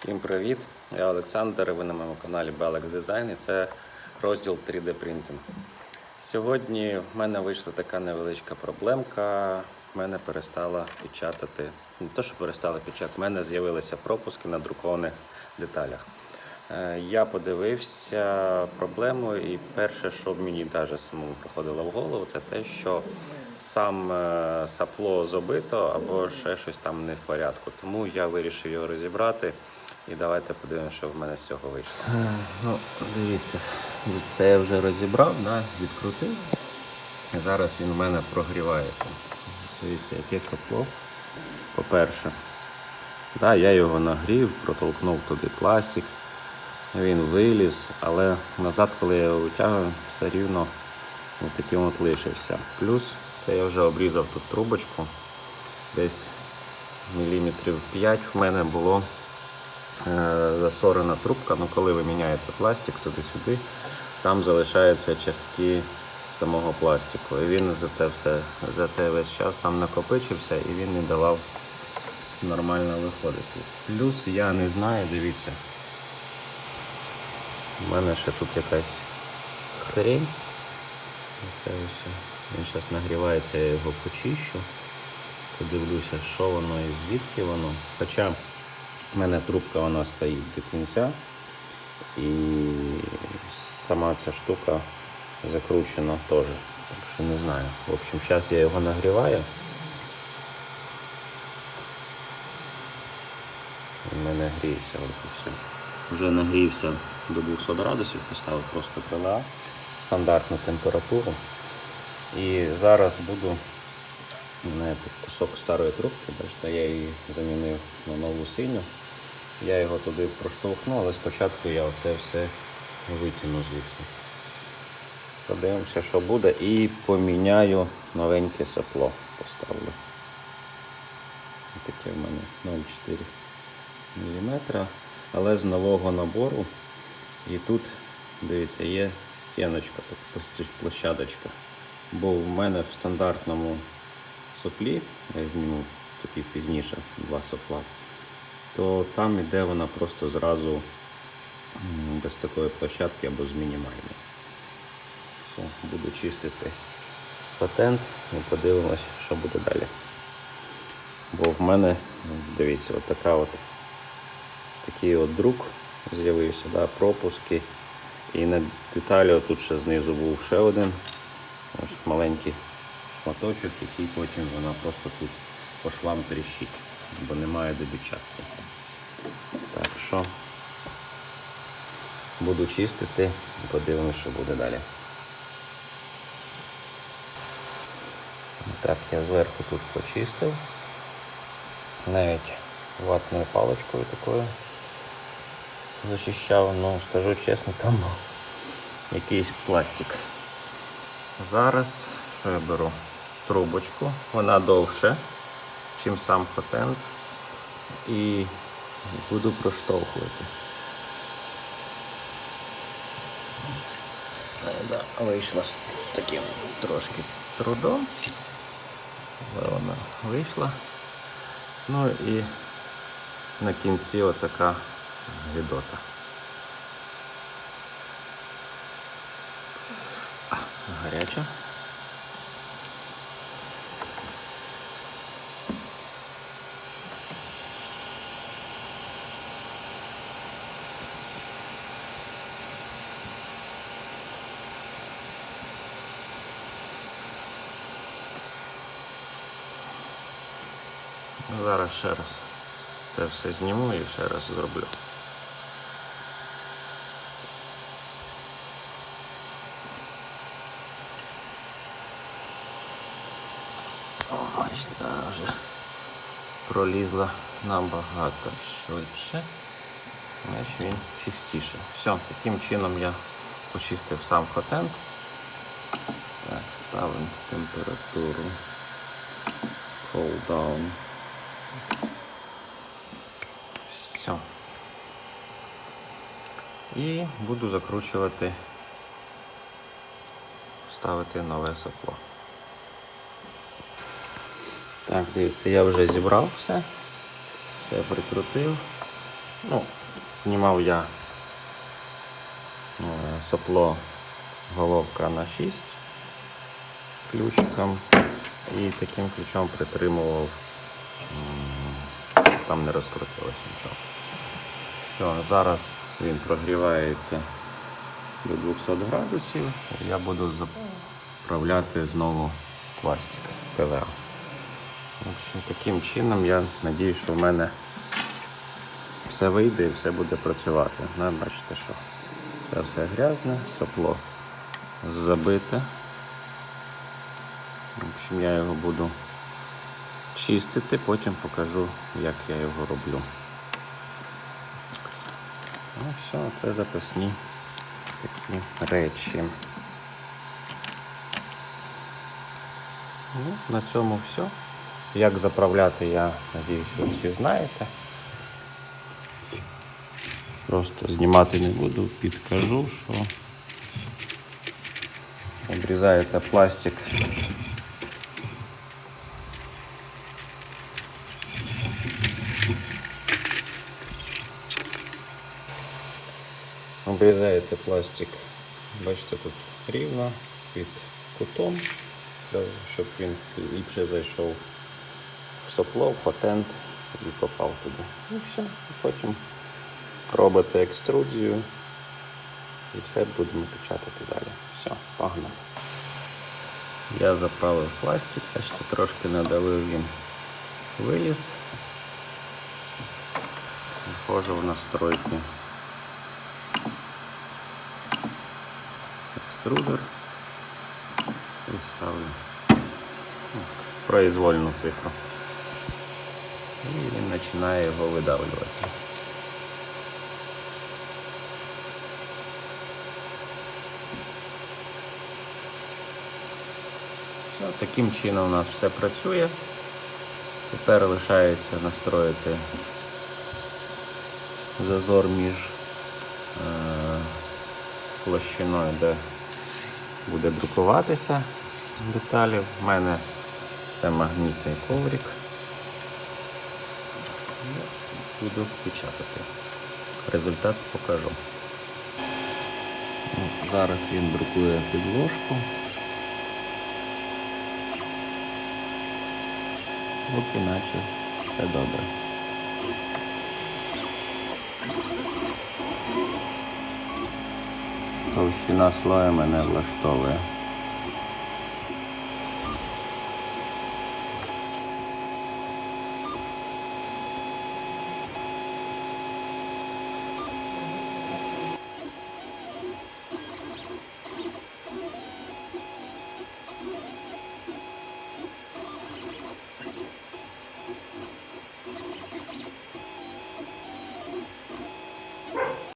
Всім привіт! Я Олександр. Ви на моєму каналі Belex Design і це розділ 3D принтинг. Сьогодні в мене вийшла така невеличка проблемка. В мене перестала печатати, не те, що перестала печатати, в мене з'явилися пропуски на друкованих деталях. Е, Я подивився проблему, і перше, що мені навіть самому приходило в голову, це те, що сам е, сапло забито або ще щось там не в порядку. Тому я вирішив його розібрати. І давайте подивимося, що в мене з цього вийшло. Ну, дивіться, це я вже розібрав, да, відкрутив. І зараз він в мене прогрівається. Дивіться, яке сапло. По-перше, да, я його нагрів, протолкнув туди пластик. Він виліз, але назад, коли я його витягую, все рівно таким от лишився. Плюс це я вже обрізав тут трубочку. Десь міліметрів 5 в мене було е, засорена трубка. Ну, коли ви міняєте пластик туди-сюди, там залишаються частки самого пластику. І він за це все, за це весь час там накопичився і він не давав нормально виходити. Плюс я не знаю, дивіться. У мене ще тут якась хрень. Це ось він зараз нагрівається, я його почищу. Подивлюся, що воно і звідки воно. Хоча в мене трубка вона стоїть до кінця. І сама ця штука закручена теж. Так що не знаю. В общем, зараз я його нагріваю. У мене гріється все. Вже нагрівся до 200 градусів, поставив просто ПЛА, стандартну температуру. І зараз буду у тут кусок старої трубки, бачите, я її замінив на нову синю. Я його туди проштовхну, але спочатку я оце все витягну звідси. Подивимося, що буде, і поміняю новеньке сопло. Поставлю. Таке в мене 0,4 мм, але з нового набору. І тут, дивіться, є стіночка, площадочка. Бо в мене в стандартному соплі, я зніму тоді пізніше два сопла, то там іде вона просто зразу без такої площадки або з мінімальної. Все, буду чистити патент і подивимось, що буде далі. Бо в мене, дивіться, от така от такий от друк з'явився, да, пропуски. І на деталі тут ще знизу був ще один ось маленький шматочок, який потім вона просто тут по швам тріщить, бо немає добічатки. Так що буду чистити і подивимось, що буде далі. Так, я зверху тут почистив. Навіть ватною паличкою такою зачищав, ну скажу чесно, там якийсь пластик. Зараз що я беру? Трубочку, вона довше, чим сам патент. І буду проштовхувати. Е, Да, вийшла з таким трошки трудом. Але вона вийшла. Ну і на кінці отака гідота. Гаряча. Ну, Зараз ще раз це все зніму і ще раз зроблю. О, бачите, вже пролізла набагато швидше. Значить він чистіше. Все, таким чином я почистив сам хотент. Так, ставимо температуру. Cool down. Все. І буду закручувати, ставити нове сопло. Так, дивіться, я вже зібрав все. Все прикрутив. Ну, знімав я е, сопло головка на 6 ключиком і таким ключом притримував, там не розкрутилось нічого. Все, зараз він прогрівається до 200 градусів. Я буду заправляти знову пластик ПВА. Общем, таким чином я надію, що в мене все вийде і все буде працювати. Ну, бачите, що це все грязне, сопло забите. В общем, я його буду чистити, потім покажу, як я його роблю. Ну все, це запасні такі речі. Ну, на цьому все. Як заправляти, я надіюсь, ви всі знаєте. Просто знімати не буду, підкажу, що обрізаєте пластик. Обрізаєте пластик, бачите, тут рівно під кутом, щоб він ліпше зайшов в сопло, в патент і попав туди. І все. І потім робите екструдію і все будемо печатати далі. Все, погнали. Я заправив пластик, бачите, трошки надавив він виліз. Вхожу в настройки. Екструдер і ставлю ну, произвольну цифру. І він починає його видавлювати. Все, таким чином у нас все працює. Тепер лишається настроїти зазор між е, площиною, де буде друкуватися деталі. У мене це магнітний коврик. Буду печатати. Результат покажу. Ну, Зараз він друкує підложку. Поки наче все добре. Товщина слоя мене влаштовує.